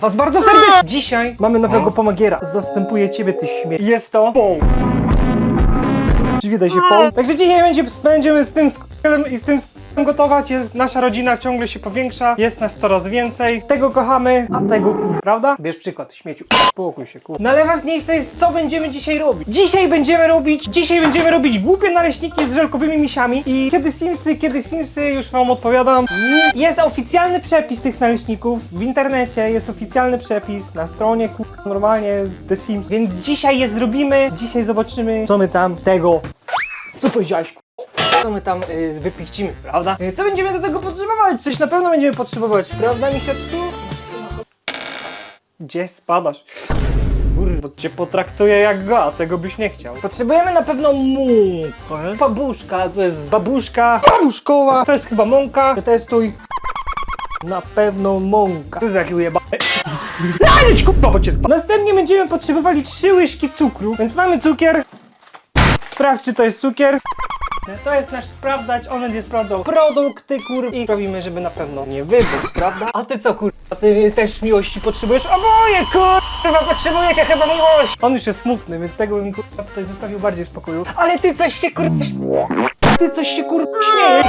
was bardzo serdecznie. Dzisiaj mamy nowego pomagiera. Zastępuje ciebie, ty śmiech. Jest to Paul. Przywidaj się, Paul. Także dzisiaj będzie, będziemy z tym skrem i z tym gotować. Jest, nasza rodzina ciągle się powiększa. Jest nas coraz więcej. Tego kochamy, a tego kur... Prawda? Bierz przykład, śmieciu. Spokój się, kur... No ale ważniejsze jest, co będziemy dzisiaj robić. Dzisiaj będziemy robić, dzisiaj będziemy robić głupie naleśniki z żelkowymi misiami. I kiedy Simsy, kiedy Simsy, już wam odpowiadam. Jest oficjalny przepis tych naleśników. W internecie jest oficjalny przepis na stronie, kur... normalnie The Sims. Więc dzisiaj je zrobimy. Dzisiaj zobaczymy, co my tam tego co powiedziałeś? ku- Co my tam y, wypichcimy, prawda? Y, Co będziemy do tego potrzebować? Coś na pewno będziemy potrzebować, prawda, misiaczku? Gdzie spadasz? Bo cię potraktuję jak go, a tego byś nie chciał. Potrzebujemy na pewno mąkę. Babuszka, to jest babuszka. Babuszkowa. To jest chyba mąka. Testuj. Na pewno mąka. To jest jaki ujebany. Lanić kupa, bo cię spa- Następnie będziemy potrzebowali trzy łyżki cukru. Więc mamy cukier. Sprawdź, czy to jest cukier. To jest nasz sprawdzać, on będzie sprawdzał produkty, kur... I robimy, żeby na pewno nie wybuchł, prawda? A ty co, kur... A ty też miłości potrzebujesz? Oboje, kurwa, potrzebujecie chyba miłości! On już jest smutny, więc tego bym, kurwa, tutaj zostawił bardziej spokoju. Ale ty coś się, kur... Ty coś się, kur...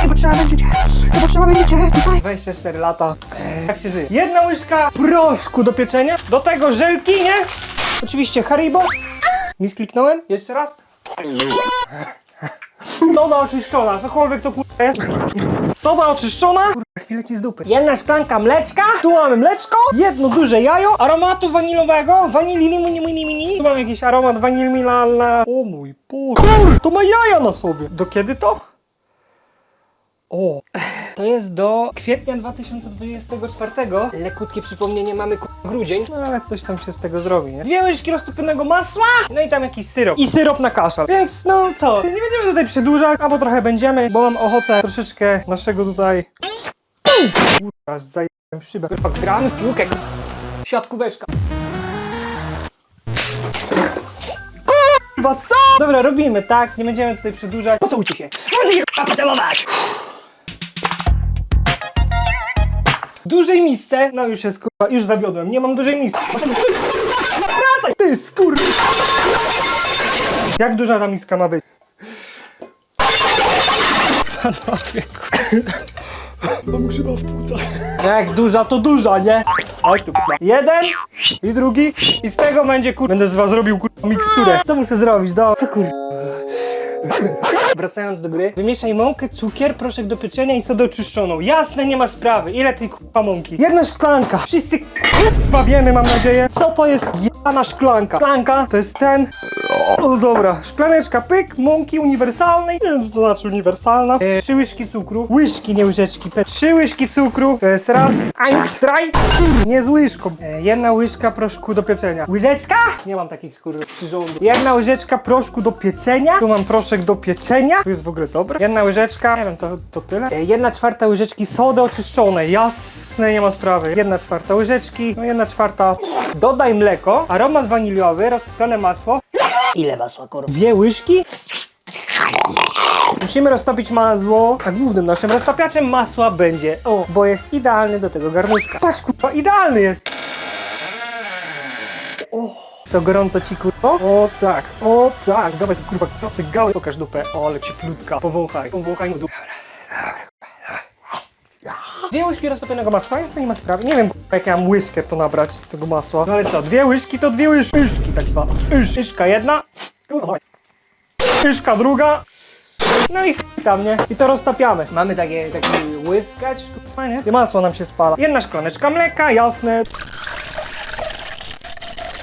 chyba trzeba będzie... Chyba trzeba będzie tutaj... 24 lata. Jak się żyje? Jedna łyżka proszku do pieczenia, do tego żelki, nie? Oczywiście Haribo. Mi skliknąłem? Jeszcze raz. Soda oczyszczona, cokolwiek to kurwa jest. Soda oczyszczona. Kurwa, chwilę ci z dupy. Jedna szklanka mleczka. Tu mamy mleczko. Jedno duże jajo. Aromatu wanilowego. Wanili mini mini mini. Tu mam jakiś aromat wanilmilala. O mój Boże. Kur, to ma jaja na sobie. Do kiedy to? O, to jest do kwietnia 2024. Lekutkie przypomnienie, mamy ku- grudzień. No ale coś tam się z tego zrobi, nie? Dwie łyżki roztopionego masła, no i tam jakiś syrop. I syrop na kaszal. Więc no co, nie będziemy tutaj przedłużać, albo trochę będziemy, bo mam ochotę troszeczkę naszego tutaj... Kurwa, zajebałem w szybę. Kurwa, w piłkę. Siatkóweczka. Kurwa, co? Dobra, robimy, tak? Nie będziemy tutaj przedłużać. Pocałujcie się. Możecie się kurwa pocałować. Dużej misce, no już jest kurwa, już zawiodłem, nie mam dużej misce. Wracaj, ty skur... Jak duża ta miska ma być? Panowie. Mam grzyba w płucach. Jak duża, to duża, nie? Chodź tu, kurwa. Jeden i drugi i z tego będzie, kurwa, będę z was robił, kurwa, miksturę. Co muszę zrobić? Do... Co, kurwa? Wracając do gry, wymieszaj mąkę, cukier, proszek do pieczenia i sodę oczyszczoną. Jasne, nie ma sprawy. Ile tej kurwa mąki? Jedna szklanka. Wszyscy kurwa wiemy, mam nadzieję, co to jest jana szklanka. Szklanka to jest ten... O dobra, szklaneczka pyk, mąki uniwersalnej. Nie wiem, co to znaczy uniwersalna. E, trzy łyżki cukru. Łyżki, nie łyżeczki. Pe- Trzy łyżki cukru. To jest raz, eins, drei. Nie z łyżką. E, jedna łyżka proszku do pieczenia. Łyżeczka? Nie mam takich kurwa przyrządów. Jedna łyżeczka proszku do pieczenia. Tu mam proszek do pieczenia. Tu jest w ogóle dobre. Jedna łyżeczka. Nie wiem, to, to tyle. E, jedna czwarta łyżeczki sody oczyszczonej. Jasne, nie ma sprawy. Jedna czwarta łyżeczki. No jedna czwarta. Dodaj mleko. Aromat waniliowy. Roztopione masło. Ile masła? Dwie łyżki? Musimy roztopić masło, a głównym naszym roztapiaczem masła będzie, o, bo jest idealny do tego garnuszka. Patrz, kurwa, idealny jest! O, co gorąco ci, kurwa? O tak, o tak, dawaj kurwa, co ty gały, pokaż dupę, o, ale cieplutka, powąchaj, powąchaj mu dupę. Dwie łyżki roztopionego masła, to nie ma sprawy. Nie wiem, jak ja mam łyżkę to nabrać z tego masła. No ale co, dwie łyżki to dwie łyżki, tak zwane. Łyż- Łyżka jedna, kurwa, łyżka druga, no i tam, nie? I to roztapiamy. Mamy takie, taki łyskacz, kurwa, nie? I masło nam się spala. Jedna szklaneczka mleka, jasne.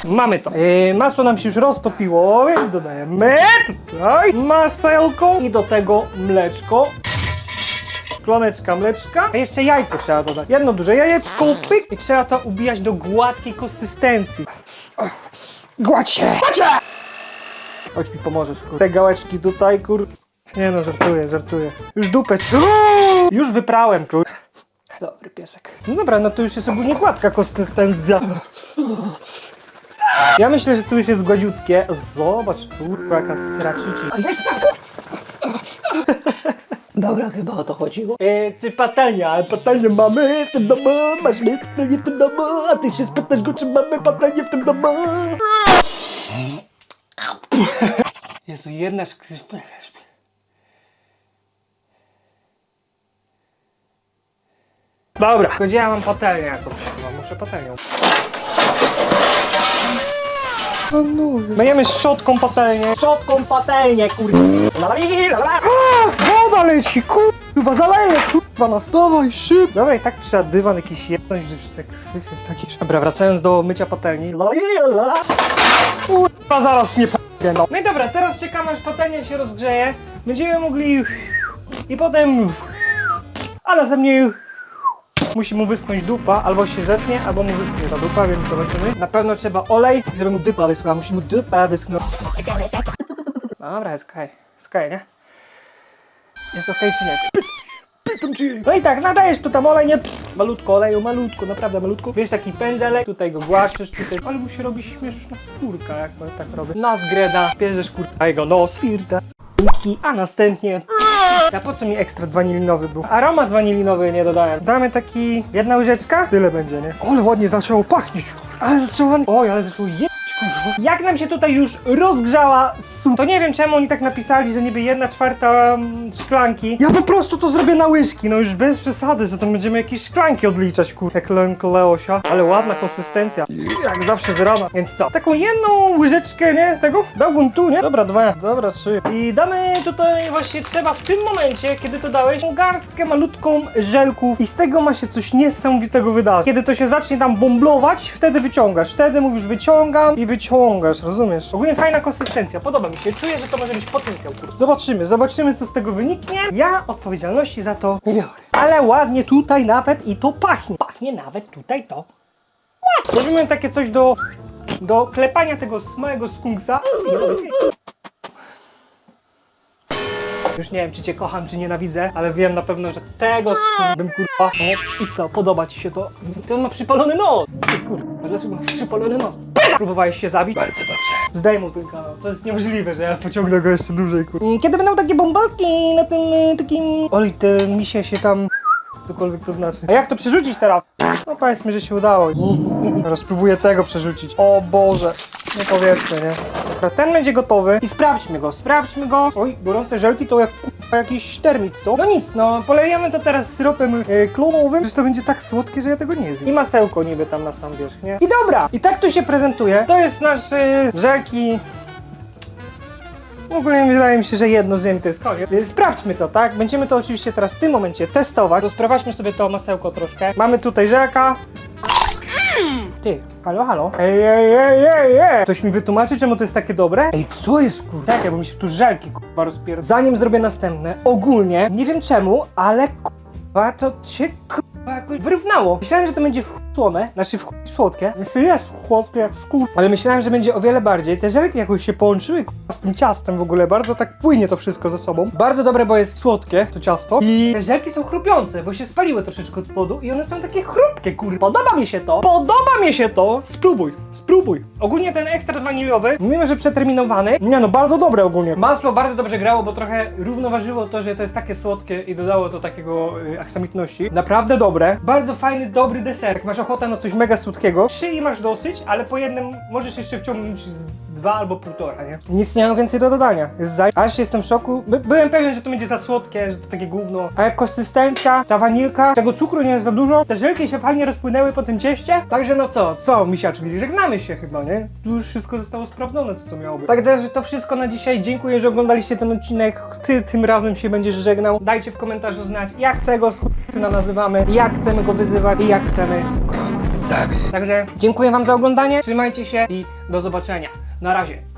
Mamy to. Yy, masło nam się już roztopiło, więc dodajemy tutaj masełko i do tego mleczko. Szklaneczka mleczka. A jeszcze jajko trzeba dodać. Jedno duże jajeczko, pyk. I trzeba to ubijać do gładkiej konsystencji. Gładź się! Gładź się! Chodź mi pomożesz, kur. Te gałeczki tutaj, kur... Nie no, żartuję, żartuję. Już dupę. Uuu, Już wyprałem, kur. Dobry piesek. No dobra, no to już jest ogólnie gładka konsystencja. Ja myślę, że tu już jest gładziutkie. Zobacz, kurwa, jaka sraczyci. Dobra, chyba o to chodziło. Eee, czy patelnię mamy w tym domu, masz mieć patelnię w tym domu, a ty się spytasz go, czy mamy patelnię w tym domu. Jezu, jedna szk... Dobra, gdzie ja mam patelnię jakąś? No, muszę patelnią. Myjemy szczotką patelnię. Szczotką patelnię, kurwa. Woda leci, kurwa, zaleje, kurwa nas. Dawaj, szyb. Dobra, i tak trzeba dywan jakiś jedność, że tak syf jest taki. Dobra, wracając do mycia patelni. Kurwa, zaraz mnie p***e, no. No i dobra, teraz czekamy aż patelnia się rozgrzeje. Będziemy mogli... I potem... Ale ze mnie... Musi mu wyschnąć dupa, albo się zetnie, albo mu wyschnie ta dupa, więc zobaczymy. Na pewno trzeba olej, żeby mu dupa wyschła. Musi mu dupa wyschnąć. Dobra, jest okej. Jest okej, nie? Jest okej czy nie? No i tak, nadajesz tu tam olej, nie? Malutko oleju, malutko, naprawdę malutko. Wiesz, taki pędzelek, tutaj go głaszczysz, tutaj. Ale mu się robi śmieszna skórka, jak man tak robi. Nas greda, bierzesz kurwa jego nos. Whisky, a następnie... A po co mi ekstrat wanilinowy był? Aromat wanilinowy nie dodałem. Damy taki... Jedna łyżeczka? Tyle będzie, nie? Ale ładnie zaczęło pachnieć. Ale zaczęło... Oj, ale zaczęło je... Jak nam się tutaj już rozgrzała su... To nie wiem czemu oni tak napisali, że niby jedna czwarta mm, szklanki. Ja po prostu to zrobię na łyżki, no już bez przesady, że to będziemy jakieś szklanki odliczać, kur... Jak Leosia. Ale ładna konsystencja. Jak zawsze z rana. Więc co? Taką jedną łyżeczkę, nie? Tego? Dałbym tu, nie? Dobra, dwa. Dobra, trzy. I damy tutaj właśnie trzeba w tym momencie, kiedy to dałeś, garstkę malutką żelków i z tego ma się coś niesamowitego wydarzyć. Kiedy to się zacznie tam bomblować, wtedy wyciągasz. Wtedy mówisz wyciągam i rozumiesz? Ogólnie fajna konsystencja, podoba mi się. Czuję, że to może być potencjał. Zobaczymy, zobaczymy co z tego wyniknie. Ja odpowiedzialności za to nie biorę. Ale ładnie tutaj nawet i to pachnie. Pachnie nawet tutaj to. Robimy takie coś do, do klepania tego małego skunksa. Już nie wiem, czy cię kocham, czy nienawidzę, ale wiem na pewno, że tego bym kurwa. O, I co, podoba ci się to? Ty on ma przypalony nos! Kurwa, dlaczego masz przypalony nos? Próbowałeś się zabić? Bardzo dobrze. Zdejmuj ten kanał, to jest niemożliwe, że ja pociągnę go jeszcze dłużej, kurwa. Kiedy będą takie bąbelki na tym y, takim... Oj, te misie się tam... Cokolwiek to znaczy. A jak to przerzucić teraz? No powiedzmy, że się udało. Teraz spróbuję tego przerzucić. O Boże. No powiedzmy, nie? Dobra, ten będzie gotowy i sprawdźmy go, sprawdźmy go. Oj, gorące żelki to jak jakiś termit, co? No nic, no polejemy to teraz syropem y, klonowym, że to będzie tak słodkie, że ja tego nie zjem. I masełko niby tam na sam wierzch, nie? I dobra, i tak tu się prezentuje. To jest nasz y, żelki Ogólnie wydaje mi się, że jedno zjem to jest koniec. Y, Sprawdźmy to, tak? Będziemy to oczywiście teraz w tym momencie testować. Rozprawadźmy sobie to masełko troszkę. Mamy tutaj żelka. Ty, halo, halo. Ej, ej, ej, ej, ej. Ktoś mi wytłumaczy, czemu to jest takie dobre? Ej, co jest kurwa? Tak, bo mi się tu żelki kurwa rozpier... Zanim zrobię następne, ogólnie, nie wiem czemu, ale kurwa to się kurwa jakoś wyrównało. Myślałem, że to będzie w słone, znaczy w chuj słodkie. Znaczy jest słodkie jak skór. Ale myślałem, że będzie o wiele bardziej. Te żelki jakoś się połączyły z tym ciastem w ogóle. Bardzo tak płynie to wszystko ze sobą. Bardzo dobre, bo jest słodkie to ciasto. I te żelki są chrupiące, bo się spaliły troszeczkę od spodu i one są takie chrupkie, kurwa. Podoba mi się to. Podoba mi się to. Spróbuj, spróbuj. Ogólnie ten ekstrat waniliowy, mimo że przeterminowany, nie no, bardzo dobre ogólnie. Masło bardzo dobrze grało, bo trochę równoważyło to, że to jest takie słodkie i dodało to takiego y, aksamitności. Naprawdę dobre. Bardzo fajny, dobry deser. Jak masz ochotę na coś mega słodkiego, trzy i masz dosyć, ale po jednym możesz jeszcze wciągnąć z dwa albo półtora, nie? Nic nie mam więcej do dodania. Jest za... Aż jestem w szoku. By, byłem pewien, że to będzie za słodkie, że to takie gówno. A jak konsystencja, ta wanilka, tego cukru nie jest za dużo, te żelki się fajnie rozpłynęły po tym cieście. Także no co, co misiaczki, żegnamy się chyba, nie? Tu już wszystko zostało sprawdzone, to co miało być. Także to wszystko na dzisiaj. Dziękuję, że oglądaliście ten odcinek. Ty tym razem się będziesz żegnał. Dajcie w komentarzu znać, jak tego skurczyna nazywamy, jak chcemy go wyzywać i jak chcemy go zabić. Także dziękuję wam za oglądanie, trzymajcie się i do zobaczenia. Na razie.